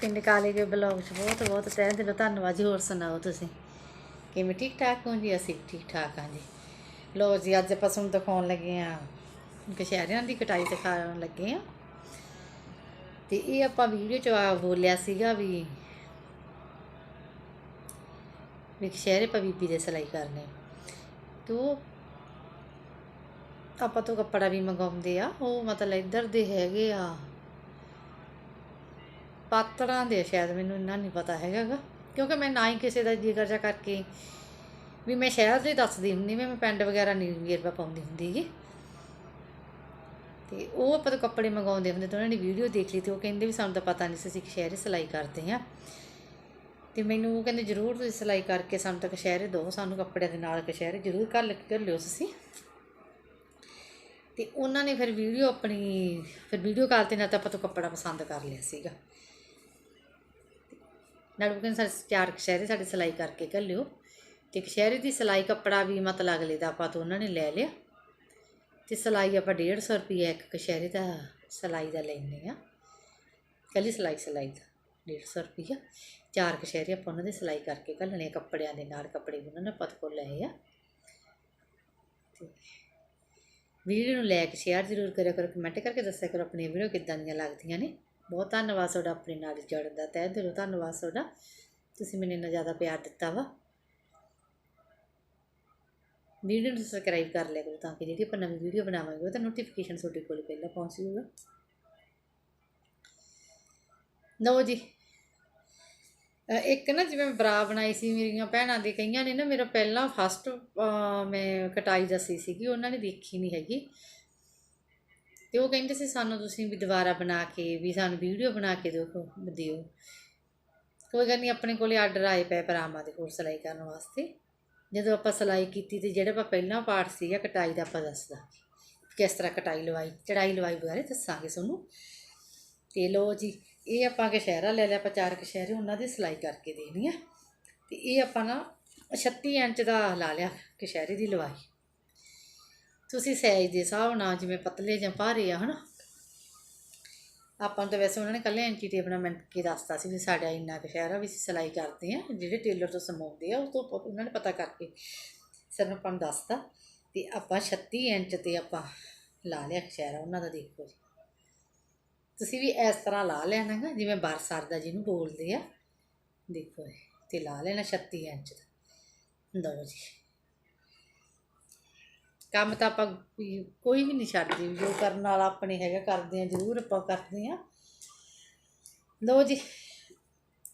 ਪਿੰਡ ਕਾਲੇ ਕੇ ਬਲੌਗ 'ਚ ਬਹੁਤ ਬਹੁਤ ਤਹਿ ਦਿਲੋਂ ਧੰਨਵਾਦ ਜੀ। ਹੋਰ ਸੁਣਾਓ ਤੁਸੀਂ? ਕਿਵੇਂ ਠੀਕ ਠਾਕ ਹੋ ਜੀ? ਅਸੀਂ ਠੀਕ ਠਾਕ ਹਾਂ ਜੀ। ਲੋ ਜੀ, ਅੱਜ ਆਪਾਂ ਤੁਹਾਨੂੰ ਦਿਖਾਉਣ ਲੱਗੇ ਆ ਕਸ਼ਹਿਰਿਆਂ ਦੀ ਕਟਾਈ ਦਿਖਾਉਣ ਲੱਗੇ ਆ ਤੇ ਇਹ ਆਪਾਂ ਵੀਡੀਓ 'ਚ ਬੋਲਿਆ ਸੀਗਾ ਵੀ ਵੀ ਕਸ਼ਹਿਰੇ ਪਾ ਬੀਬੀ ਦੇ ਸਿਲਾਈ ਕਰਨੇ। ਤੋ ਆਪਾਂ ਤੋਂ ਕੱਪੜਾ ਵੀ ਮੰਗਾਉਂਦੇ ਆ। ਉਹ ਮਤਲਬ ਇੱਧਰ ਦੇ ਹੈਗੇ ਆ। ਪਾਤੜਾਂ ਦੇ ਸ਼ਾਇਦ, ਮੈਨੂੰ ਇੰਨਾ ਨਹੀਂ ਪਤਾ ਹੈਗਾ ਕਿਉਂਕਿ ਮੈਂ ਨਾ ਹੀ ਕਿਸੇ ਦਾ ਜ਼ਿਕਰ ਜਾ ਕਰਕੇ ਵੀ ਮੈਂ ਸ਼ਹਿਰ ਦੇ ਦੱਸਦੀ ਹੁੰਦੀ ਮੈਂ ਪਿੰਡ ਵਗੈਰਾ ਨਹੀਂ ਵੀਰਵਾ ਪਾਉਂਦੀ ਹੁੰਦੀ ਗੀ। ਤੇ ਉਹ ਆਪਾਂ ਤੋਂ ਕੱਪੜੇ ਮੰਗਾਉਂਦੇ ਹੁੰਦੇ ਤਾਂ ਉਹਨਾਂ ਨੇ ਵੀਡੀਓ ਦੇਖ ਲਈ ਤੇ ਉਹ ਕਹਿੰਦੇ ਵੀ ਸਾਨੂੰ ਤਾਂ ਪਤਾ ਨਹੀਂ ਸੀ ਅਸੀਂ ਕਸ਼ਹਿਰੇ ਸਿਲਾਈ ਕਰਦੇ ਆ ਤੇ ਮੈਨੂੰ ਉਹ ਕਹਿੰਦੇ, ਜ਼ਰੂਰ ਤੁਸੀਂ ਸਿਲਾਈ ਕਰਕੇ ਸਾਨੂੰ ਤਾਂ ਕਸ਼ਹਿਰੇ ਦਿਓ, ਸਾਨੂੰ ਕੱਪੜਿਆਂ ਦੇ ਨਾਲ ਕਸ਼ਹਿਰੇ ਜ਼ਰੂਰ ਕਰ ਕਰ ਲਿਓ ਤੁਸੀਂ। ਤੇ ਉਹਨਾਂ ਨੇ ਫਿਰ ਵੀਡੀਓ ਆਪਣੀ, ਫਿਰ ਵੀਡੀਓ ਕਾਲ ਤੇ ਨਾ ਤਾਂ ਆਪਾਂ ਤੋਂ ਕੱਪੜਾ ਪਸੰਦ ਕਰ ਲਿਆ ਸੀਗਾ। ਨਾਲ ਉਹ ਕਹਿੰਦੇ ਸਾਡੇ ਚਾਰ ਕਸ਼ਹਿਰੇ ਸਾਡੇ ਸਿਲਾਈ ਕਰਕੇ ਘੱਲਿਓ। ਤੇ ਕਸ਼ਹਿਰੇ ਦੀ ਸਿਲਾਈ ਕੱਪੜਾ ਵੀ ਮਤਲਬ ਅਗਲੇ ਦਾ ਆਪਾਂ ਤੋਂ, ਉਹਨਾਂ ਨੇ ਲੈ ਲਿਆ। ਤੇ ਸਿਲਾਈ ਆਪਾਂ 150 ਰੁਪਏ ਇੱਕ ਕਸ਼ਹਿਰੇ ਦਾ ਸਿਲਾਈ ਦਾ ਲੈਂਦੇ ਆ ਕੱਲੀ ਸਿਲਾਈ ਸਿਲਾਈ ਦਾ 150 ਰੁਪਏ ਚਾਰ ਕਸ਼ਹਿਰੇ ਆਪਾਂ ਉਹਨਾਂ ਦੇ ਸਿਲਾਈ ਕਰਕੇ ਘੱਲਣੇ ਕੱਪੜਿਆਂ ਦੇ ਨਾਲ ਕੱਪੜੇ ਵੀ ਉਹਨਾਂ ਨੇ ਪਤ ਕੋਲ ਲਏ ਆ। ਤੇ ਵੀਡੀਓ ਨੂੰ ਲੈ ਕੇ ਸ਼ੇਅਰ ਜ਼ਰੂਰ ਕਰਿਆ ਕਰੋ, ਕਮੈਂਟ ਕਰਕੇ ਦੱਸਿਆ ਕਰੋ ਆਪਣੀਆਂ ਵੀਡੀਓ ਕਿੱਦਾਂ ਦੀਆਂ ਲੱਗਦੀਆਂ ਨੇ। ਬਹੁਤ ਧੰਨਵਾਦ ਤੁਹਾਡਾ ਆਪਣੇ ਨਾਲ ਜੁੜਨ ਦਾ, ਤਹਿ ਦਿਲੋਂ ਧੰਨਵਾਦ ਤੁਹਾਡਾ। ਤੁਸੀਂ ਮੈਨੂੰ ਇੰਨਾ ਜ਼ਿਆਦਾ ਪਿਆਰ ਦਿੱਤਾ ਵਾ। ਵੀਡੀਓ ਨੂੰ ਸਬਸਕ੍ਰਾਈਬ ਕਰ ਲਿਆ ਕਰੋ ਤਾਂ ਕਿ ਜਿਹੜੀ ਆਪਾਂ ਨਵੀਂ ਵੀਡੀਓ ਬਣਾਵਾਂਗੇ ਉਹਦਾ ਨੋਟੀਫਿਕੇਸ਼ਨ ਤੁਹਾਡੇ ਕੋਲ ਪਹਿਲਾਂ ਪਹੁੰਚ ਜਾਊਗਾ। ਲਓ ਜੀ ਇੱਕ ਨਾ ਜਿਵੇਂ ਬਰਾ ਬਣਾਈ ਸੀ, ਮੇਰੀਆਂ ਭੈਣਾਂ ਦੇ ਕਈਆਂ ਨੇ ਨਾ ਮੇਰਾ ਪਹਿਲਾਂ ਫਸਟ ਮੈਂ ਕਟਾਈ ਦੱਸੀ ਸੀਗੀ, ਉਹਨਾਂ ਨੇ ਦੇਖੀ ਨਹੀਂ ਹੈਗੀ। ਤੇ ਉਹ ਕਹਿੰਦੇ ਸੀ, ਸਾਨੂੰ ਤੁਸੀਂ ਵੀ ਦੁਬਾਰਾ ਬਣਾ ਕੇ, ਵੀ ਸਾਨੂੰ ਵੀਡੀਓ ਬਣਾ ਕੇ ਦਿਓ ਦਿਓ। ਕੋਈ ਗੱਲ ਨਹੀਂ, ਆਪਣੇ ਕੋਲੇ ਆਰਡਰ ਆਏ ਪਏ ਭਰਾਵਾਂ ਦੇ ਕੋਲ ਸਿਲਾਈ ਕਰਨ ਵਾਸਤੇ। ਜਦੋਂ ਆਪਾਂ ਸਿਲਾਈ ਕੀਤੀ ਤੇ ਜਿਹੜਾ ਆਪਾਂ ਪਹਿਲਾਂ ਪਾਰਟ ਸੀਗਾ, ਕਟਾਈ ਦਾ ਆਪਾਂ ਦੱਸਦਾ। ਕਿਸ ਤਰ੍ਹਾਂ ਕਟਾਈ ਲਵਾਈ, ਚੜਾਈ ਲਵਾਈ ਬਾਰੇ ਦੱਸਾਂਗੇ ਤੁਹਾਨੂੰ। ਤੇ ਲੋ ਜੀ, ਇਹ ਆਪਾਂ ਕਸ਼ਹਿਰਾ ਲੈ ਲਿਆ, ਆਪਾਂ ਚਾਰ ਕਸ਼ਹਿਰੇ ਉਹਨਾਂ ਦੀ ਸਿਲਾਈ ਕਰਕੇ ਦੇਣੀ ਆ। ਤੇ ਇਹ ਆਪਾਂ ਨਾ 36 ਇੰਚ ਦਾ ਲਾ ਲਿਆ ਕਸ਼ਹਿਰੇ ਦੀ ਲਵਾਈ। ਤੁਸੀਂ ਸਾਈਜ਼ ਦੇ ਹਿਸਾਬ ਨਾਲ ਜਿਵੇਂ ਪਤਲੇ ਜਾਂ ਭਾਰੇ ਆ, ਹਨਾ? ਆਪਾਂ ਤਾਂ ਵੈਸੇ ਉਹਨਾਂ ਨੇ ਕੱਲੇ ਐਂਟੀ ਟੇਪ ਨਾਲ ਮਿੰਟ ਕੇ ਦੱਸਤਾ ਸੀ ਵੀ ਸਾਡਾ ਇੰਨਾ ਕਸ਼ਹਿਰਾ ਵੀ ਅਸੀਂ ਸਿਲਾਈ ਕਰਦੇ ਆ ਜਿਹੜੇ ਟੇਲਰ ਤੋਂ ਸਮਾਉਂਦੇ ਆ, ਉਹ ਤੋਂ ਪ- ਉਹਨਾਂ ਨੇ ਪਤਾ ਕਰਕੇ ਸਾਨੂੰ ਆਪਾਂ ਨੂੰ ਦੱਸਤਾ ਤੇ ਆਪਾਂ 36 ਇੰਚ ਤੇ ਆਪਾਂ ਲਾ ਲਿਆ ਕਸ਼ਹਿਰਾ ਉਹਨਾਂ ਦਾ ਦੇਖੋ ਜੀ। ਤੁਸੀਂ ਵੀ ਇਸ ਤਰ੍ਹਾਂ ਲਾ ਲੈਣਾ ਗਾ, ਜਿਵੇਂ ਬਰਸਰ ਦਾ ਜਿਹਨੂੰ ਬੋਲਦੇ ਆ। ਦੇਖੋ ਇਹ ਤੇ ਲਾ ਲੈਣਾ 36 ਇੰਚ ਦਾ। ਲਓ ਜੀ। ਕੰਮ ਤਾਂ ਆਪਾਂ ਵੀ ਕੋਈ ਵੀ ਨਹੀਂ ਛੱਡਦੇ, ਜੋ ਕਰਨ ਵਾਲਾ ਆਪਣੇ ਹੈਗਾ, ਕਰਦੇ ਆ, ਜ਼ਰੂਰ ਆਪਾਂ ਕਰਦੇ ਆ। ਲਓ ਜੀ,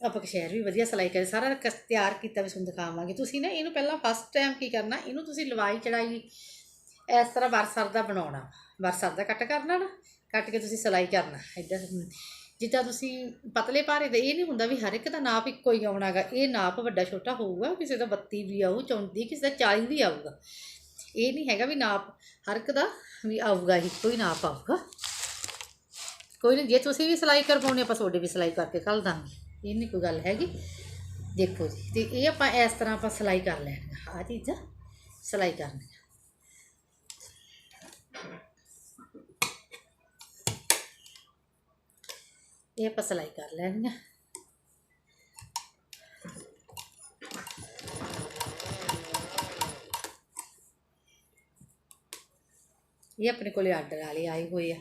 ਆਪਾਂ ਕਸ਼ਹਿਰ ਵੀ ਵਧੀਆ ਸਿਲਾਈ ਕਰੇ, ਸਾਰਾ ਕਸ ਤਿਆਰ ਕੀਤਾ ਵੀ ਤੁਹਾਨੂੰ ਦਿਖਾਵਾਂਗੇ। ਤੁਸੀਂ ਨਾ ਇਹਨੂੰ ਪਹਿਲਾਂ ਫਸਟ ਟਾਈਮ ਕੀ ਕਰਨਾ, ਇਹਨੂੰ ਤੁਸੀਂ ਲਵਾਈ ਚੜਾਈ, ਇਸ ਤਰ੍ਹਾਂ ਵਰਸਰ ਦਾ ਬਣਾਉਣਾ। ਵਰਸਰ ਦਾ ਕੱਟ ਕਰਨਾ ਨਾ, ਕੱਟ ਕੇ ਤੁਸੀਂ ਸਿਲਾਈ ਕਰਨਾ ਇੱਧਰ ਜਿੱਦਾਂ ਤੁਸੀਂ ਪਤਲੇ ਭਾਰੇ ਦਾ, ਇਹ ਨਹੀਂ ਹੁੰਦਾ ਵੀ ਹਰ ਇੱਕ ਦਾ ਨਾਪ ਇੱਕੋ ਹੀ ਆਉਣਾਗਾ ਇਹ ਨਾਪ ਵੱਡਾ ਛੋਟਾ ਹੋਊਗਾ, ਕਿਸੇ ਦਾ 32 ਵੀ ਆਊ 34 ਕਿਸੇ ਦਾ 40 ਵੀ ਆਊਗਾ। ਇਹ ਨਹੀਂ ਹੈਗਾ ਵੀ ਨਾਪ, ਹਰ ਇੱਕ ਦਾ ਵੀ ਆਊਗਾ, ਇੱਕੋ ਹੀ ਨਾਪ ਆਊਗਾ। ਕੋਈ ਨਹੀਂ, ਜੇ ਤੁਸੀਂ ਵੀ ਸਿਲਾਈ ਕਰਵਾਉਣੀ, ਆਪਾਂ ਤੁਹਾਡੇ ਵੀ ਸਿਲਾਈ ਕਰਕੇ ਕੱਲ ਦਾਂਗੇ। ਇਹ ਨਹੀਂ ਕੋਈ ਗੱਲ ਹੈਗੀ। ਦੇਖੋ ਜੀ, ਤੇ ਇਹ ਆਪਾਂ ਇਸ ਤਰ੍ਹਾਂ ਆਪਾਂ ਸਿਲਾਈ ਕਰ ਲੈਣੀ ਆ। ਚੀਜ਼ਾਂ ਸਿਲਾਈ ਕਰਨੀ ਇਹ ਆਪਾਂ ਸਿਲਾਈ ਕਰ ਲੈਣੀ ਆ। ਇਹ ਆਪਣੇ ਕੋਲੇ ਆਰਡਰ ਵਾਲੇ ਆਏ ਹੋਏ ਆ।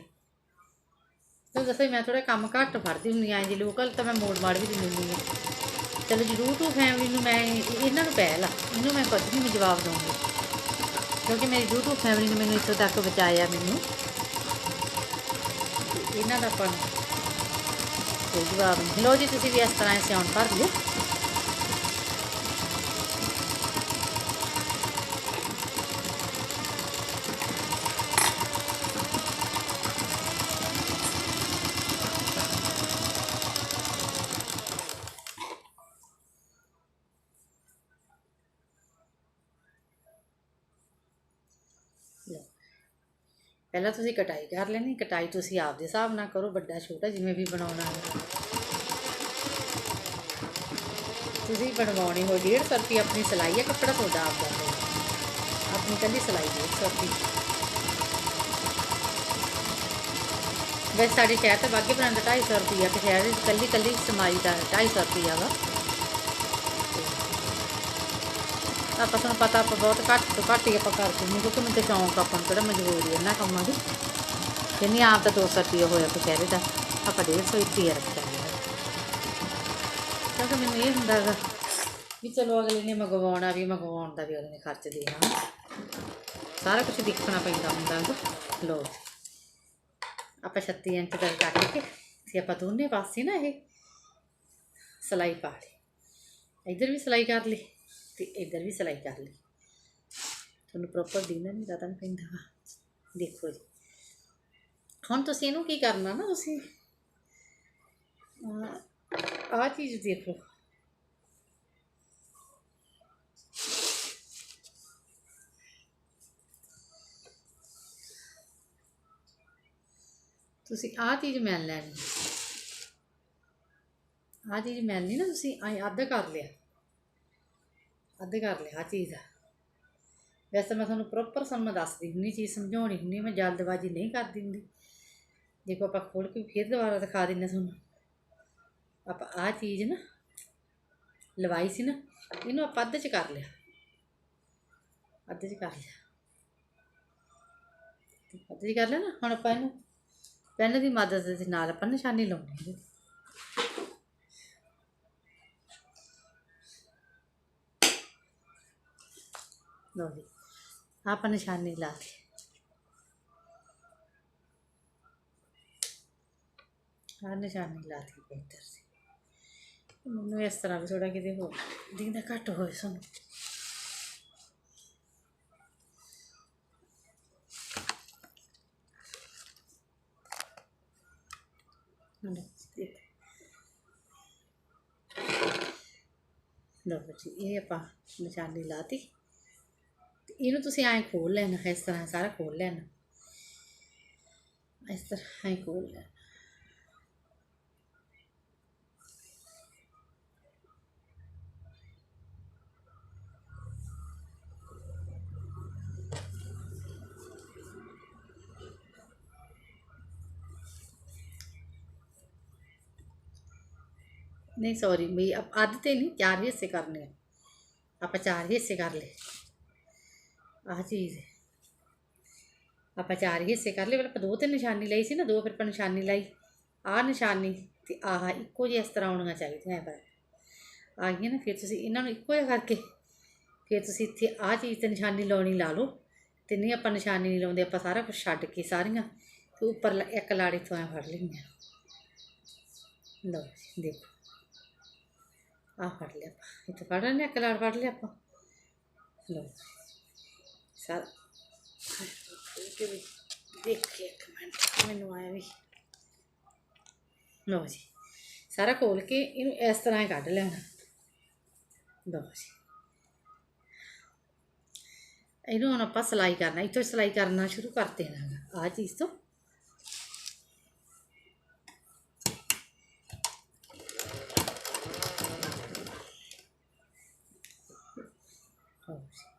ਤੁਹਾਨੂੰ ਦੱਸਿਆ ਮੈਂ ਥੋੜਾ ਕੰਮ ਘੱਟ ਫੜਦੀ ਹੁੰਦੀ ਆਂ ਜੀ ਲੋਕਲ ਤਾਂ ਮੈਂ ਮੋੜ ਮਾੜ ਵੀ ਦਿੰਦੀ ਹੁੰਦੀ ਹਾਂ ਚਲੋ ਜੀ YouTube ਫੈਮਿਲੀ ਨੂੰ ਮੈਂ ਇਹਨਾਂ ਨੂੰ ਪਹਿਲ ਆ, ਇਹਨੂੰ ਮੈਂ ਕੁਝ ਵੀ ਮੈਂ ਜਵਾਬ ਦਊਂਗੀ। ਕਿਉਂਕਿ ਮੇਰੀ YouTube ਫੈਮਿਲੀ ਨੇ ਮੈਨੂੰ ਇੱਥੋਂ ਤੱਕ ਬਚਾਇਆ ਮੈਨੂੰ। ਇਹਨਾਂ ਦਾ ਆਪਾਂ ਕੋਈ ਜਵਾਬ ਨਹੀਂ। ਲੋ ਜੀ, ਤੁਸੀਂ ਵੀ ਇਸ ਤਰ੍ਹਾਂ ਸਿਆਉਣ ਭਰ ਲਿਓ। ਪਹਿਲਾਂ ਤੁਸੀਂ ਕਟਾਈ ਕਰ ਲੈਣੀ, ਕਟਾਈ ਤੁਸੀਂ ਆਪਦੇ ਹਿਸਾਬ ਨਾਲ ਕਰੋ, ਵੱਡਾ ਛੋਟਾ ਜਿਵੇਂ ਵੀ ਬਣਾਉਣਾ। ਹੈ ਤੁਸੀਂ ਬਣਵਾਉਣੀ ਹੋ 150 ਰੁਪਏ ਆਪਣੀ ਸਿਲਾਈ ਹੈ ਕੱਪੜਾ ਤੁਹਾਡਾ ਆਪਦਾ ਹੋਊਗਾ। ਆਪਣੀ ਕੱਲੀ ਸਿਲਾਈ 150 ਰੁਪਏ ਵੈਸੇ ਸਾਡੇ ਸ਼ਹਿਰ ਤੇ ਬਾਗੇ ਬਰਾਂਡ 250 ਰੁਪਈਆ, ਤੇ ਸ਼ਹਿਰ ਵਿੱਚ ਕੱਲੀ ਕੱਲੀ ਸਮਾਈ ਦਾ 250 ਰੁਪਈਆ ਵਾ ਤੇ ਆਪਾਂ ਤੁਹਾਨੂੰ ਪਤਾ ਆਪਾਂ ਬਹੁਤ ਘੱਟ ਤੋਂ ਘੱਟ ਹੀ ਆਪਾਂ ਕਰਦੇ ਹਾਂ, ਕਿਉਂਕਿ ਮੈਨੂੰ ਤੇ ਸ਼ੌਂਕ ਆਪਾਂ ਨੂੰ ਕਿਹੜਾ ਮਜਬੂਰੀ ਇਹਨਾਂ ਕੰਮਾਂ ਦੀ। ਕਹਿੰਦੀ ਆਪ ਤਾਂ 200 ਰੁਪਈਆ ਹੋਇਆ ਕਚਹਿਰੇ ਦਾ ਆਪਾਂ 150 ਰੁਪਈਆ ਰੱਖਿਆ ਕਿਉਂਕਿ ਮੈਨੂੰ ਇਹ ਹੁੰਦਾ ਗਾ ਵੀ ਚਲੋ ਅਗਲੇ ਨੇ ਮੰਗਵਾਉਣਾ ਵੀ ਮੰਗਵਾਉਣ ਦਾ ਵੀ ਅਗਲੇ ਨੇ ਖਰਚ ਦੇਣਾ ਸਾਰਾ ਕੁਝ ਦੇਖਣਾ ਪੈਂਦਾ ਹੁੰਦਾ ਲੋ ਆਪਾਂ 36 ਇੰਚ ਦਾ ਕੱਟ ਕੇ ਤੇ ਆਪਾਂ ਦੋਨੇ ਪਾਸੇ ਨਾ ਇਹ ਸਲਾਈ ਪਾ ਲਈ। ਇੱਧਰ ਵੀ ਸਲਾਈ ਕਰ ਲਈ। ਤੇ ਇੱਧਰ ਵੀ ਸਲਾਈ ਕਰ ਲਈ। ਤੁਹਾਨੂੰ ਪ੍ਰੋਪਰ ਦਿਨ ਨਹੀਂ ਜ਼ਿਆਦਾ ਨਹੀਂ ਪੈਂਦਾ। ਵਾ। ਦੇਖੋ ਜੀ। ਹੁਣ ਤੁਸੀਂ ਇਹਨੂੰ ਕੀ ਕਰਨਾ ਨਾ, ਤੁਸੀਂ ਆਹ ਚੀਜ਼ ਦੇਖੋ। ਤੁਸੀਂ ਆਹ ਚੀਜ਼ ਮੈਨ ਲੈਣੀ। ਆਹ ਚੀਜ਼ ਮੈਨ ਨਹੀਂ ਨਾ, ਤੁਸੀਂ ਐਂ ਅੱਧ ਕਰ ਲਿਆ। ਅੱਧ ਕਰ ਲਿਆ ਆਹ ਚੀਜ਼ ਵੈਸੇ ਮੈਂ ਤੁਹਾਨੂੰ ਪ੍ਰੋਪਰ ਸਾਨੂੰ ਦੱਸਦੀ ਹੁੰਦੀ ਚੀਜ਼, ਸਮਝਾਉਣੀ ਹੁੰਦੀ, ਮੈਂ ਜਲਦਬਾਜ਼ੀ ਨਹੀਂ ਕਰਦੀ ਹੁੰਦੀ ਦੇਖੋ ਆਪਾਂ ਖੋਲ ਕੇ ਫਿਰ ਦੁਬਾਰਾ ਦਿਖਾ ਦਿੰਨੇ ਤੁਹਾਨੂੰ। ਆਪਾਂ ਆਹ ਚੀਜ਼ ਨਾ, ਲਵਾਈ ਸੀ ਨਾ, ਇਹਨੂੰ ਆਪਾਂ ਅੱਧ ਚ ਕਰ ਲਿਆ। ਅੱਧ ਚ ਕਰ ਲਿਆ। ਅੱਧ ਚ ਕਰ ਲਿਆ ਨਾ, ਹੁਣ ਆਪਾਂ ਇਹਨੂੰ ਪੈਨ ਦੀ ਮਦਦ ਦੇ ਨਾਲ ਆਪਾਂ ਨਿਸ਼ਾਨੀ ਲਾਉਣੀ ਹੈ। ਲਓ ਜੀ ਆਪਾਂ ਨਿਸ਼ਾਨੀ ਲਾ ਲਈ। ਆ ਨਿਸ਼ਾਨੀ ਲਾ ਦਿੱਤੀ ਬਿਹਤਰ ਸੀ ਮੈਨੂੰ ਇਸ ਤਰ੍ਹਾਂ ਵੀ ਥੋੜਾ ਕਿਤੇ ਹੋ ਦਿਖਦਾ, ਘੱਟ ਹੋਏ ਸਾਨੂੰ। ਲਓ ਜੀ। ਇਹ ਆਪਾਂ ਨਿਸ਼ਾਨੀ ਲਾਤੀ ਤੇ। ਇਹਨੂੰ ਤੁਸੀਂ ਐਂ ਖੋਲ ਲੈਣਾ, ਇਸ ਤਰ੍ਹਾਂ ਸਾਰਾ ਖੋਲ ਲੈਣਾ। ਇਸ ਤਰ੍ਹਾਂ ਐਂ ਖੋਲ ਲੈਣਾ ਨਹੀਂ ਸੌਰੀ ਵੀ ਅਪ- ਅੱਧ ਤੇ ਨਹੀਂ, ਚਾਰ ਹਿੱਸੇ ਕਰਨੇ ਆ। ਆਪਾਂ ਚਾਰ ਹਿੱਸੇ ਕਰ ਲਏ। ਆਹ ਚੀਜ਼। ਹੈ। ਆਪਾਂ ਚਾਰ ਹੀ ਹਿੱਸੇ ਕਰ ਲਏ ਪਰ ਆਪਾਂ ਦੋ ਤੇ ਨਿਸ਼ਾਨੀ ਲਈ ਸੀ ਨਾ ਦੋ ਫਿਰ ਆਪਾਂ ਨਿਸ਼ਾਨੀ ਲਾਈ। ਆਹ ਨਿਸ਼ਾਨੀ ਤੇ ਆਹ ਇੱਕੋ ਜਿਹੇ ਇਸ ਤਰ੍ਹਾਂ ਆਉਣੀਆਂ ਚਾਹੀਦੀਆਂ ਪਰ ਆ ਗਈਆਂ ਨਾ ਫਿਰ ਤੁਸੀਂ ਇਹਨਾਂ ਨੂੰ ਇੱਕੋ ਜਿਹਾ ਕਰਕੇ ਫਿਰ ਤੁਸੀਂ ਇੱਥੇ ਆਹ ਚੀਜ਼ ਤੇ ਨਿਸ਼ਾਨੀ ਲਾਉਣੀ ਲਾ ਲਓ। ਤੇ ਨਹੀਂ ਆਪਾਂ ਨਿਸ਼ਾਨੀ ਨਹੀਂ ਲਾਉਂਦੇ ਆਪਾਂ ਸਾਰਾ ਕੁਝ ਛੱਡ ਕੇ ਸਾਰੀਆਂ ਤੇ ਉੱਪਰ ਲ- ਇੱਕ ਲਾੜੀ ਤੋਂ ਐ ਫੜ ਲਈਆਂ। ਲਓ ਜੀ ਦੇਖੋ। ਆਹ ਫੜ ਲਿਆ ਆਪਾਂ ਇੱਥੇ ਫੜ ਲੈਂਦੇ ਹਾਂ, ਇੱਕ ਲਾੜ ਫੜ ਲਿਆ ਆਪਾਂ। ਲਓ ਸਾਰਾ। ਕਿ ਵੀ ਦੇਖੇ ਇੱਕ ਮਿੰਟ, ਮੈਨੂੰ ਆਇਆ ਵੀ। ਲਓ ਜੀ, ਸਾਰਾ ਖੋਲ ਕੇ ਇਹਨੂੰ ਇਸ ਤਰ੍ਹਾਂ ਹੀ ਕੱਢ ਲੈਣਾ ਲਓ ਜੀ। ਇਹਨੂੰ ਹੁਣ ਆਪਾਂ ਸਿਲਾਈ ਕਰਨਾ, ਇੱਥੋਂ ਸਿਲਾਈ ਕਰਨਾ ਸ਼ੁਰੂ ਕਰ ਦੇਣਾ ਆਹ ਚੀਜ਼ ਤੋਂ ਲਓ ਜੀ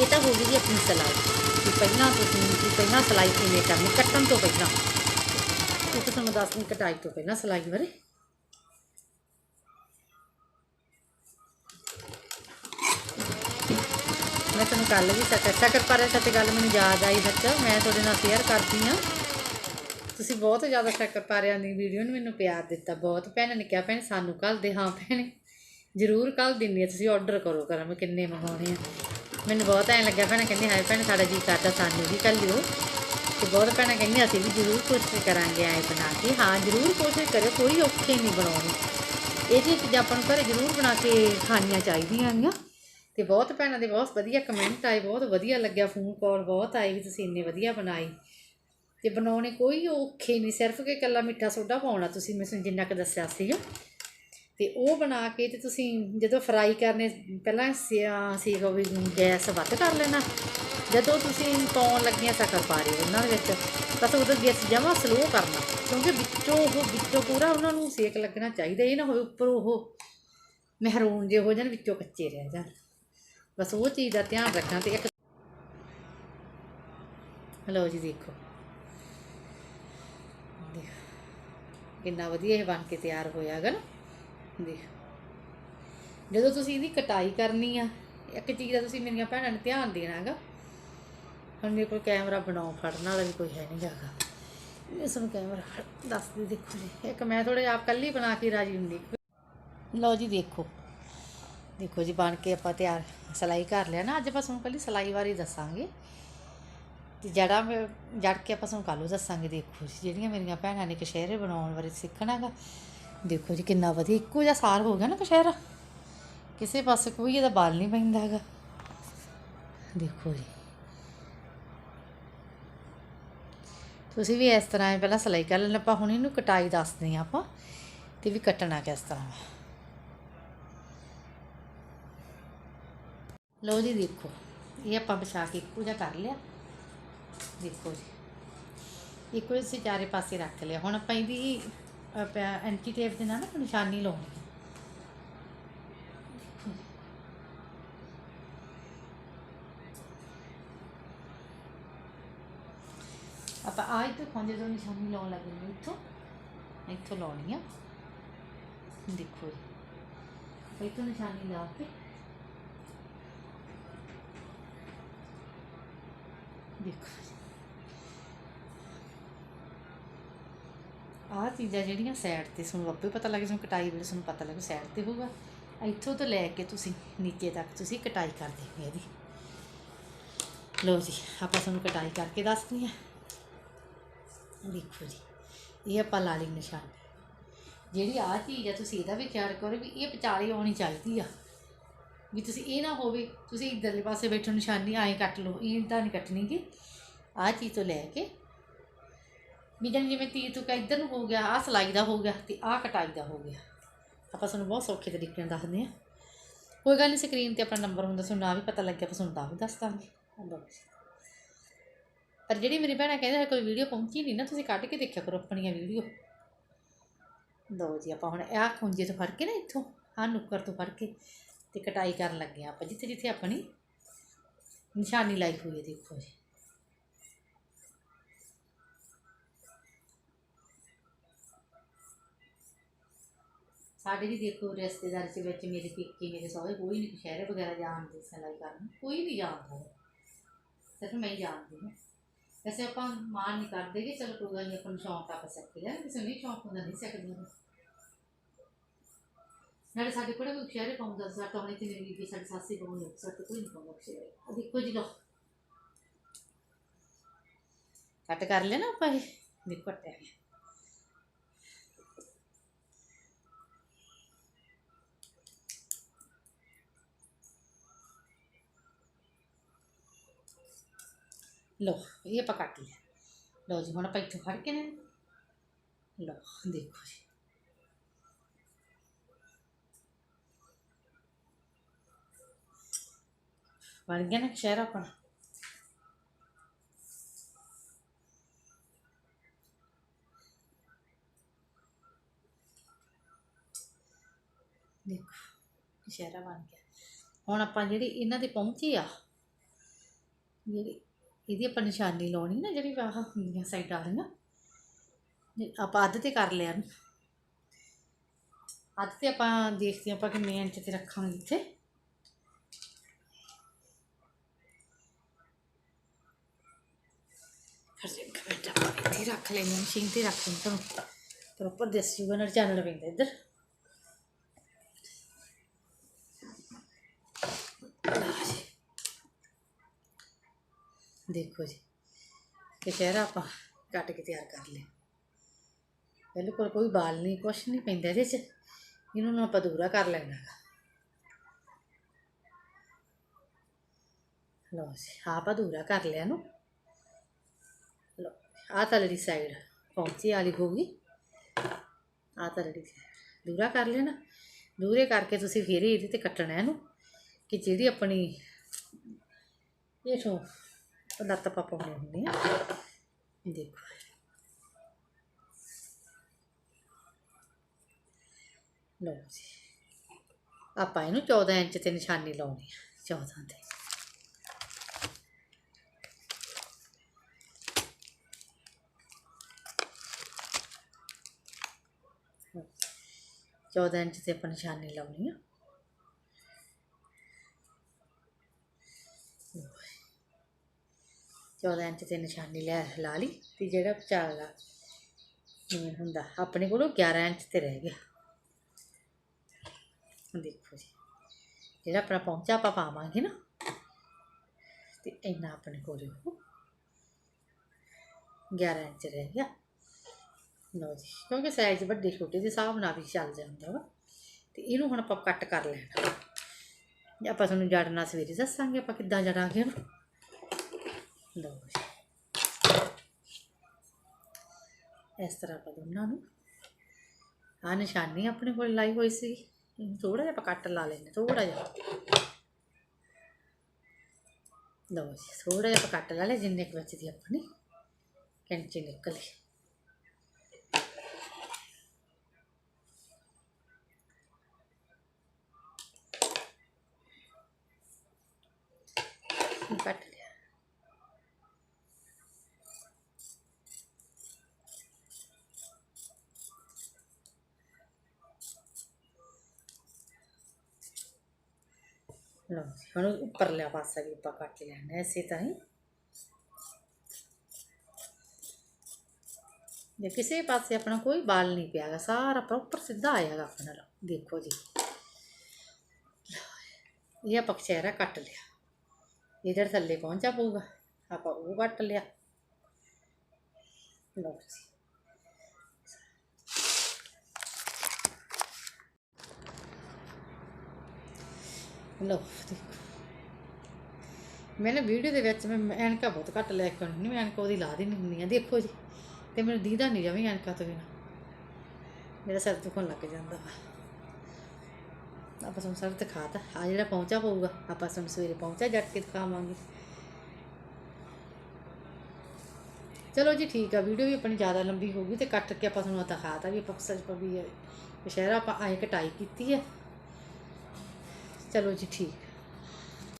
ਇਹ ਤਾਂ ਹੋ ਗਈ ਜੀ ਆਪਣੀ ਸਿਲਾਈ। ਕਿ ਪਹਿਲਾਂ ਤੁਸੀਂ ਕਿ ਪਹਿਲਾਂ ਸਿਲਾਈ ਕਿਵੇਂ ਕਰਨੀ, ਕੱਟਣ ਤੋਂ ਪਹਿਲਾਂ। ਇਹ ਤੁਹਾਨੂੰ ਦੱਸਣੀ ਕਟਾਈ ਤੋਂ ਪਹਿਲਾਂ ਸਿਲਾਈ ਬਾਰੇ। ਮੈਂ ਤੁਹਾਨੂੰ ਕੱਲ ਵੀ ਸੱਚ ਸੱਕਰ ਪਰ ਸੱਚ ਗੱਲ ਮੈਨੂੰ ਯਾਦ ਆਈ ਸੱਚ। ਮੈਂ ਤੁਹਾਡੇ ਨਾਲ ਸ਼ੇਅਰ ਕਰਦੀ ਹਾਂ। ਤੁਸੀਂ ਬਹੁਤ ਜ਼ਿਆਦਾ ਸ਼ੱਕਰ ਪਾਰਿਆਂ ਦੀ ਵੀਡੀਓ ਨੂੰ ਮੈਨੂੰ ਪਿਆਰ ਦਿੱਤਾ। ਬਹੁਤ ਭੈਣਾਂ ਨੇ ਕਿਹਾ, ਭੈਣ, ਸਾਨੂੰ ਕੱਲ ਦੇ ਹਾਂ, ਭੈਣੇ। ਜ਼ਰੂਰ ਕੱਲ ਦਿੰਨੀ ਆ। ਤੁਸੀਂ ਆਰਡਰ ਕਰੋ ਕਰਾਂ ਮੈਂ ਕਿੰਨੇ ਮੰਗਾਉਣੇ ਆ। ਮੈਨੂੰ ਬਹੁਤ ਐਂ ਲੱਗਿਆ ਭੈਣਾਂ, ਕਹਿੰਦੀ ਹਾਏ ਭੈਣ, ਸਾਡਾ ਜੀ ਕਰਦਾ ਸਾਨੂੰ ਵੀ ਕੱਲ ਲਿਓ। ਤੇ ਬਹੁਤ ਭੈਣਾਂ ਕਹਿੰਦੀਆਂ ਅਸੀਂ ਵੀ ਜ਼ਰੂਰ ਕੋਸ਼ਿਸ਼ ਕਰਾਂਗੇ ਐਂ ਬਣਾ ਕੇ। ਹਾਂ, ਜ਼ਰੂਰ ਕੋਸ਼ਿਸ਼ ਕਰਿਓ, ਕੋਈ ਔਖੇ ਨਹੀਂ ਬਣਾਉਣੀ। ਇਹ ਜੀ ਚੀਜ਼ਾਂ ਆਪਾਂ ਨੂੰ ਘਰੇ ਜ਼ਰੂਰ ਬਣਾ ਕੇ ਖਾਣੀਆਂ ਚਾਹੀਦੀਆਂ ਹੈਗੀਆਂ। ਤੇ ਬਹੁਤ ਭੈਣਾਂ ਦੇ ਬਹੁਤ ਵਧੀਆ ਕਮੈਂਟ ਆਏ, ਬਹੁਤ ਵਧੀਆ ਲੱਗਿਆ ਫੋਨ ਕਾਲ ਬਹੁਤ ਆਏ ਵੀ ਤੁਸੀਂ ਇੰਨੇ ਵਧੀਆ ਬਣਾਏ। ਤੇ ਬਣਾਉਣੇ ਕੋਈ ਔਖੇ ਨਹੀਂ, ਸਿਰਫ ਕਿ ਇਕੱਲਾ ਮਿੱਠਾ ਸੋਡਾ ਪਾਉਣਾ ਤੁਸੀਂ ਮੈਨੂੰ ਜਿੰਨਾ ਕੁ ਦੱਸਿਆ ਸੀਗਾ। ਤੇ ਉਹ ਬਣਾ ਕੇ ਤੇ ਤੁਸੀਂ ਜਦੋਂ ਫਰਾਈ ਕਰਨੇ, ਪਹਿਲਾਂ ਸੀਗਾ ਵੀ ਗੈਸ ਵੱਧ ਕਰ ਲੈਣਾ। ਜਦੋਂ ਤੁਸੀਂ ਪਾਉਣ ਲੱਗੀਆਂ ਸ਼ੱਕਰ ਪਾ ਰਹੇ ਉਹਨਾਂ ਦੇ ਵਿੱਚ, ਬਸ ਉਦੋਂ ਗੈਸ ਜਮਾ ਸਲੋ ਕਰਨਾ, ਕਿਉਂਕਿ ਵਿੱਚੋਂ ਉਹ, ਵਿੱਚੋਂ ਪੂਰਾ ਉਹਨਾਂ ਨੂੰ ਸੇਕ ਲੱਗਣਾ ਚਾਹੀਦਾ, ਇਹ ਨਾ ਹੋਵੇ ਉੱਪਰ ਉਹ ਮਹਿਰੂਨ ਜੇ ਹੋ ਜਾਣ, ਵਿੱਚੋਂ ਕੱਚੇ ਰਹਿ ਜਾਣ। ਬਸ ਉਹ ਚੀਜ਼ ਦਾ ਧਿਆਨ ਰੱਖਣਾ ਤੇ ਇੱਕ ਲਓ ਜੀ ਦੇਖੋ। ਕਿੰਨਾ ਵਧੀਆ ਇਹ ਬਣ ਕੇ ਤਿਆਰ ਹੋਇਆਗਾ ਨਾ। ਦੇਖੋ ਜਦੋਂ ਤੁਸੀਂ ਇਹਦੀ ਕਟਾਈ ਕਰਨੀ ਆ, ਇੱਕ ਚੀਜ਼ ਦਾ ਤੁਸੀਂ ਮੇਰੀਆਂ ਭੈਣਾਂ ਨੂੰ ਧਿਆਨ ਦੇਣਾ ਹੈਗਾ ਹੁਣ ਮੇਰੇ ਕੋਲ ਕੈਮਰਾ ਬਣਾਉ ਫੜਨ ਵਾਲਾ ਵੀ ਕੋਈ ਹੈ ਨਹੀਂ ਹੈਗਾ। ਇਸ ਨੂੰ ਕੈਮਰਾ ਫੜ- ਦੱਸ ਦੇ ਦੇਖੋ ਜੀ। ਇੱਕ ਮੈਂ ਥੋੜੇ ਆਪ ਕੱਲੀ ਬਣਾ ਕੇ ਰਾਜੀ ਹੁੰਦੀ ਲਓ ਜੀ ਦੇਖੋ। ਦੇਖੋ ਜੀ, ਬਣ ਕੇ ਆਪਾਂ ਤਿਆਰ, ਸਲਾਈ ਕਰ ਲਿਆ ਨਾ। ਅੱਜ ਆਪਾਂ ਤੁਹਾਨੂੰ ਕੱਲੀ ਸਲਾਈ ਬਾਰੇ ਦੱਸਾਂਗੇ। ਤੇ ਜੜਾ ਜੜ ਕੇ ਆਪਾਂ ਤੁਹਾਨੂੰ ਕੱਲ੍ਹ ਦੱਸਾਂਗੇ, ਦੇਖੋ ਜੀ। ਜਿਹੜੀਆਂ ਮੇਰੀਆਂ ਭੈਣਾਂ ਨੇ ਕਸ਼ਹਿਰੇ ਬਣਾਉਣ ਬਾਰੇ ਸਿੱਖਣਾਗਾ। ਦੇਖੋ ਜੀ, ਕਿੰਨਾ ਵਧੀਆ। ਇੱਕੋ ਜਿਹਾ ਸਾਰ ਹੋ ਗਿਆ ਨਾ ਕਸ਼ਹਿਰਾ ਕਿਸੇ ਪਾਸੇ ਕੋਈ ਇਹਦਾ ਬਾਲ ਨਹੀਂ ਪੈਂਦਾ ਹੈਗਾ। ਦੇਖੋ ਜੀ। ਤੁਸੀਂ ਵੀ ਇਸ ਤਰ੍ਹਾਂ ਹੀ ਪਹਿਲਾਂ ਸਲਾਈ ਕਰ ਲੈਣਾ। ਆਪਾਂ ਹੁਣ ਇਹਨੂੰ ਕਟਾਈ ਦੱਸਦੇ ਹਾਂ ਆਪਾਂ ਤੇ ਵੀ ਕੱਟਣਾ ਕਿਸ ਤਰ੍ਹਾਂ ਵਾ। ਲਓ ਜੀ, ਦੇਖੋ। ਇਹ ਆਪਾਂ ਵਿਛਾ ਕੇ ਇੱਕੋ ਜਿਹਾ ਕਰ ਲਿਆ। ਦੇਖੋ ਜੀ। ਇੱਕੋ ਜਿਹੇ ਚਾਰੇ ਪਾਸੇ ਰੱਖ ਲਿਆ। ਹੁਣ ਆਪਾਂ ਇਹਦੀ ਐਂਟੀ ਟੇਪ ਦੇ ਨਾਲ ਨਾ ਨਿਸ਼ਾਨੀ ਲਾਉਣੀ ਆਪਾਂ ਆਹ ਤੋਂ ਖੁੰਝੇ ਤੋਂ ਨਿਸ਼ਾਨੀ ਲਾਉਣ ਲੱਗੇ ਨੇ ਇੱਥੋਂ ਇੱਥੋਂ ਲਾਉਣੀ ਆ। ਦੇਖੋ ਜੀ ਇੱਥੋਂ ਨਿਸ਼ਾਨੀ ਲਾ ਕੇ ਦੇਖੋ ਆਹ ਚੀਜ਼ਾਂ ਜਿਹੜੀਆਂ ਸਾਈਡ ਤੇ ਤੁਹਾਨੂੰ ਆਪੇ ਪਤਾ ਲੱਗ ਜਾਊ ਕਟਾਈ ਵੇਲੇ ਤੁਹਾਨੂੰ ਪਤਾ ਲੱਗੂ ਸਾਈਡ ਤੇ ਹੋਊਗਾ। ਇੱਥੋਂ ਤੋਂ ਲੈ ਕੇ ਤੁਸੀਂ ਨੀਚੇ ਤੱਕ ਤੁਸੀਂ ਕਟਾਈ ਕਰ ਦੇਣੀ ਇਹਦੀ। ਲਓ ਜੀ, ਆਪਾਂ ਤੁਹਾਨੂੰ ਕਟਾਈ ਕਰਕੇ ਦੱਸਦੀ ਹਾਂ। ਦੇਖੋ ਜੀ, ਇਹ ਆਪਾਂ ਲਾ ਲਈ ਨਿਸ਼ਾਨ। ਜਿਹੜੀ ਆਹ ਚੀਜ਼ ਆ, ਤੁਸੀਂ ਇਹਦਾ ਵੀ ਖਿਆਲ ਕਰੋ ਵੀ ਇਹ ਵਿਚਾਲੇ ਆਉਣੀ ਚਾਹੀਦੀ ਆ। ਵੀ ਤੁਸੀਂ ਇਹ ਨਾ ਹੋਵੇ, ਤੁਸੀਂ ਇਧਰਲੇ ਪਾਸੇ ਬੈਠੋ ਨਿਸ਼ਾਨੀ ਐਂ ਕੱਟ ਲਓ। ਇਹ ਤਾਂ ਨਹੀਂ ਕੱਟਣੀ ਗੀ। ਆਹ ਚੀਜ਼ ਤੋਂ ਲੈ ਕੇ ਵੀ ਜਾਣੀ ਜਿਵੇਂ ਤੀਰ ਤੁਕਾ ਇੱਧਰ ਨੂੰ ਹੋ ਗਿਆ, ਆਹ ਸਲਾਈ ਦਾ ਹੋ ਗਿਆ ਤੇ ਆਹ ਕਟਾਈ ਦਾ ਹੋ ਗਿਆ। ਆਪਾਂ ਤੁਹਾਨੂੰ ਬਹੁਤ ਸੌਖੇ ਤਰੀਕੇ ਨਾਲ ਦੱਸਦੇ ਹਾਂ। ਕੋਈ ਗੱਲ ਨਹੀਂ ਸਕਰੀਨ ਤੇ ਆਪਣਾ ਨੰਬਰ ਹੁੰਦਾ, ਤੁਹਾਨੂੰ ਨਾ ਵੀ ਪਤਾ ਲੱਗਿਆ, ਆਪਾਂ ਤੁਹਾਨੂੰ ਤਾਂ ਵੀ ਦੱਸ ਦਾਂਗੇ। ਪਰ ਜਿਹੜੀ ਮੇਰੀ ਭੈਣਾਂ ਕਹਿੰਦੇ ਹੈ ਕੋਈ ਵੀਡੀਓ ਪਹੁੰਚੀ ਨਹੀਂ ਨਾ, ਤੁਸੀਂ ਕੱਢ ਕੇ ਦੇਖਿਆ ਕਰੋ ਆਪਣੀਆਂ ਵੀਡੀਓ ਲਓ ਜੀ, ਆਪਾਂ ਹੁਣ ਆਹ ਖੁੰਝੇ ਤੋਂ ਫੜ ਕੇ ਨਾ ਇੱਥੋਂ, ਆਹ ਨੁੱਕਰ ਤੋਂ ਫੜ ਕੇ ਤੇ ਕਟਾਈ ਕਰਨ ਲੱਗੇ ਹਾਂ ਆਪਾਂ ਜਿੱਥੇ ਜਿੱਥੇ ਆਪਣੀ ਨਿਸ਼ਾਨੀ ਲਾਈ ਹੋਈ ਹੈ, ਦੇਖੋ ਜੀ। ਸਾਡੇ ਵੀ ਦੇਖੋ ਰਿਸ਼ਤੇਦਾਰੀ ਦੇ ਵਿੱਚ ਮੇਰੇ ਪੇਕੇ ਮੇਰੇ ਸਹੁਰੇ ਕੋਈ ਨਹੀਂ ਸ਼ਹਿਰੇ ਵਗੈਰਾ ਜਾਣਦੇ ਸਿਲਾਈ ਕਰਨ ਕੋਈ ਨਹੀਂ। ਜਾਣਦਾ ਸਿਰਫ ਮੈਂ ਹੀ ਜਾਣਦੀ ਹਾਂ। ਵੈਸੇ ਆਪਾਂ ਮਾਨ ਨਹੀਂ ਕਰਦੇ ਕਿ ਚਲ ਕੋਈ ਗੱਲ ਨਹੀਂ ਆਪਾਂ ਨੂੰ ਸ਼ੌਂਕ ਆਪਾਂ ਸਿੱਖ ਲਿਆ। ਕਿਸੇ ਨੂੰ ਸ਼ੌਂਕ ਹੁੰਦਾ, ਨਹੀਂ ਸਿੱਖਦੇ ਨਾਲੇ ਸਾਡੇ ਕੋਲ ਕੋਈ ਸ਼ਹਿਰੇ ਪਾਉਂਦਾ ਸੀ ਤਾਂ ਹੁਣੇ ਤੇ ਮੇਰੀ ਬੀਬੀ, ਸਾਡੀ ਸਾਸੀ ਪਾਉਂਦੀ ਸਾਡੇ ਕੋਈ ਨਹੀਂ ਪਾਉਂਦਾ ਸ਼ਹਿਰੇ। ਆ ਦੇਖੋ ਜੀ ਲੋ ਕੱਟ ਕਰ ਲੈਣਾ ਆਪਾਂ ਇਹ? ਦੇਖੋ ਕੱਟਿਆ ਗਿਆ ਲੋ ਇਹ ਆਪਾਂ ਕੱਟ ਲਿਆ। ਲਓ ਜੀ, ਹੁਣ ਆਪਾਂ ਇੱਥੋਂ ਫੜ ਕੇ ਨੇ ਲਓ, ਦੇਖੋ ਜੀ। ਬਣ ਗਿਆ ਨਾ ਸ਼ਹਿਰ ਆਪਣਾ। ਦੇਖੋ, ਸ਼ਹਿਰਾ ਬਣ ਗਿਆ। ਹੁਣ ਆਪਾਂ ਜਿਹੜੀ ਇਹਨਾਂ ਦੀ ਪਹੁੰਚੀ ਆ, ਜਿਹੜੀ ਇਹਦੀ ਆਪਾਂ ਨਿਸ਼ਾਨੀ ਲਾਉਣੀ ਨਾ ਜਿਹੜੀ ਆਹ ਹੁੰਦੀਆਂ ਸਾਈਡਾਂ ਵਾਲੀਆਂ ਆਪਾਂ ਅੱਧ ਤੇ ਕਰ ਲਿਆ ਨਾ ਅੱਧ ਤੇ ਆਪਾਂ ਦੇਖਦੇ ਹਾਂ ਆਪਾਂ ਕਿ ਇੰਚ ਤੇ ਰੱਖਾਂਗੇ ਇੱਥੇ। ਇੱਥੇ ਰੱਖ ਲੈਂਦੇ ਹਾਂ ਮਸ਼ੀਨ ਤੇ ਰੱਖ ਲੈਂਦੇ ਤੁਹਾਨੂੰ ਪ੍ਰੋਪਰ ਦੇਸੀ ਜੂਗਾ ਨਾਲ ਪੈਂਦਾ ਇੱਧਰ। ਦੇਖੋ ਜੀ। ਕਚਹਿਰਾ ਆਪਾਂ ਕੱਟ ਕੇ ਤਿਆਰ ਕਰ ਲਿਆ ਬਿਲਕੁਲ ਕੋਈ ਬਾਲ ਨਹੀਂ, ਕੁਛ ਨਹੀਂ ਪੈਂਦਾ ਇਹਦੇ 'ਚ। ਇਹਨੂੰ ਨਾ ਆਪਾਂ ਦੂਰਾ ਕਰ ਲੈਣਾ ਗਾ। ਲਓ ਜੀ, ਆਪਾਂ ਦੂਰਾ ਕਰ ਲਿਆ ਨੂੰ ਲਓ, ਆਹ ਤਲੜੀ ਸਾਈਡ ਪਹੁੰਚੀ ਵਾਲੀ ਹੋਊਗੀ ਆਹ ਤਲੜੀ ਦੂਰਾ ਕਰ ਲੈਣਾ ਦੂਰੇ ਕਰਕੇ ਤੁਸੀਂ ਫਿਰ ਹੀ ਇਹਦੇ ਤੇ ਕੱਟਣਾ ਇਹਨੂੰ ਕਿ ਜਿਹੜੀ ਆਪਣੀ, ਇਹ ਸੋ ਲੱਤ ਆਪਾਂ ਪਾਉਣੀ ਹੁੰਦੀ ਆ ਦੇਖੋ ਲਓ ਜੀ ਆਪਾਂ ਇਹਨੂੰ 14 ਇੰਚ ਤੇ ਨਿਸ਼ਾਨੀ ਲਾਉਣੀ ਆ 14 ਤੇ ਚੌਦਾਂ ਇੰਚ ਤੇ ਆਪਾਂ ਨਿਸ਼ਾਨੀ ਲਾਉਣੀ ਆ ਚੌਦਾਂ ਇੰਚ ਤੇ ਨਿਸ਼ਾਨੀ ਲੈ, ਲਾ ਲਈ ਤੇ ਜਿਹੜਾ ਵਿਚਾਲਾ ਜਿਵੇਂ ਹੁੰਦਾ, ਆਪਣੇ ਕੋਲੋਂ 11 ਇੰਚ ਤੇ ਰਹਿ ਗਿਆ। ਦੇਖੋ ਜੀ, ਜਿਹੜਾ ਆਪਣਾ ਪਹੁੰਚਾ ਆਪਾਂ ਪਾਵਾਂਗੇ ਨਾ, ਤੇ ਇੰਨਾ ਆਪਣੇ ਕੋਲ ਉਹ 11 ਇੰਚ ਰਹਿ ਗਿਆ। ਲਓ ਜੀ, ਕਿਉਂਕਿ ਸਾਈਜ਼ ਵੱਡੇ ਛੋਟੇ ਦੇ ਹਿਸਾਬ ਨਾਲ ਵੀ ਚੱਲ ਜਾਂਦਾ ਵਾ, ਤੇ ਇਹਨੂੰ ਹੁਣ ਆਪਾਂ ਕੱਟ ਕਰ ਲੈਣਾ। ਜੇ ਆਪਾਂ ਤੁਹਾਨੂੰ ਜੜਨਾ ਸਵੇਰੇ ਦੱਸਾਂਗੇ ਆਪਾਂ ਕਿੱਦਾਂ ਜੜਾਂਗੇ ਉਹਨੂੰ। ਲਓ ਇਸ ਤਰ੍ਹਾਂ ਆਪਾਂ ਦੋਨਾਂ ਨੂੰ। ਆ ਨਿਸ਼ਾਨੀ ਆਪਣੇ ਕੋਲ ਲਾਈ ਹੋਈ ਸੀ। ਇਹਨੂੰ ਥੋੜਾ ਜਿਹਾ ਆਪਾਂ ਕੱਟ ਲਾ ਲੈਂਦੇ ਥੋੜਾ ਜਿਹਾ। ਲਓ ਜੀ ਥੋੜਾ ਜਿਹਾ ਆਪਾਂ ਕੱਟ ਲਾ ਲਿਆ ਜਿੰਨੇ ਕੁ ਬਚਦੀ ਆਪਣੀ ਕੈਂਚੀ ਨਿਕਲੀ ਲਓ ਜੀ ਹੁਣ ਉੱਪਰਲਾ ਪਾਸਾ ਵੀ ਆਪਾਂ ਕੱਟ ਲੈਣਾ ਇਸੇ ਤਰ੍ਹਾਂ ਹੀ ਜੇ ਕਿਸੇ ਪਾਸੇ ਆਪਣਾ ਕੋਈ ਬਾਲ ਨਹੀਂ ਪਿਆਗਾ ਸਾਰਾ ਪ੍ਰੋਪਰ ਸਿੱਧਾ ਆਏਗਾ ਆਪਣਾ ਲਓ, ਦੇਖੋ ਜੀ ਇਹ ਆਪਾਂ ਚਿਹਰਾ ਕੱਟ ਲਿਆ ਇਧਰ ਥੱਲੇ ਪਹੁੰਚਾ ਪਊਗਾ ਆਪਾਂ ਉਹ ਕੱਟ ਲਿਆ ਲਓ ਜੀ ਲਓ ਦੇਖੋ। ਮੈਂ ਨਾ ਵੀਡੀਓ ਦੇ ਵਿੱਚ ਮੈਂ ਐਨਕਾ ਬਹੁਤ ਘੱਟ ਲੈ ਕੇ ਆਉਂਦੀ ਮੈਂ ਐਨਕਾ ਉਹਦੀ ਲਾ ਦਿੰਦੀ ਹੁੰਦੀ ਆ, ਦੇਖੋ ਜੀ। ਤੇ ਮੈਨੂੰ ਦੀਦਾ ਨਹੀਂ ਜਮੀ ਐਨਕਾ ਤੋਂ ਬਿਨਾ। ਮੇਰਾ ਸਿਰ ਦੁਖਣ ਲੱਗ ਜਾਂਦਾ ਵਾ। ਆਪਾਂ ਤੁਹਾਨੂੰ ਸਰ ਦਿਖਾਤਾ, ਆ ਜਿਹੜਾ ਪਹੁੰਚਾ ਪਊਗਾ, ਆਪਾਂ ਤੁਹਾਨੂੰ ਸਵੇਰੇ ਪਹੁੰਚਾ, ਜੱਟ ਕੇ ਦਿਖਾਵਾਂਗੇ। ਚਲੋ ਜੀ ਠੀਕ ਆ ਵੀਡੀਓ ਵੀ ਆਪਣੀ ਜ਼ਿਆਦਾ ਲੰਬੀ ਹੋ ਗਈ ਤੇ ਕੱਟ ਕੇ ਆਪਾਂ ਤੁਹਾਨੂੰ ਦਿਖਾਤਾ ਵੀ ਆਪਾਂ ਸੱਚ ਪਾ ਵੀ ਸ਼ਹਿਰਾ ਆਪਾਂ ਆਏ ਕਟਾਈ ਕੀਤੀ ਹੈ ਚਲੋ ਜੀ ਠੀਕ।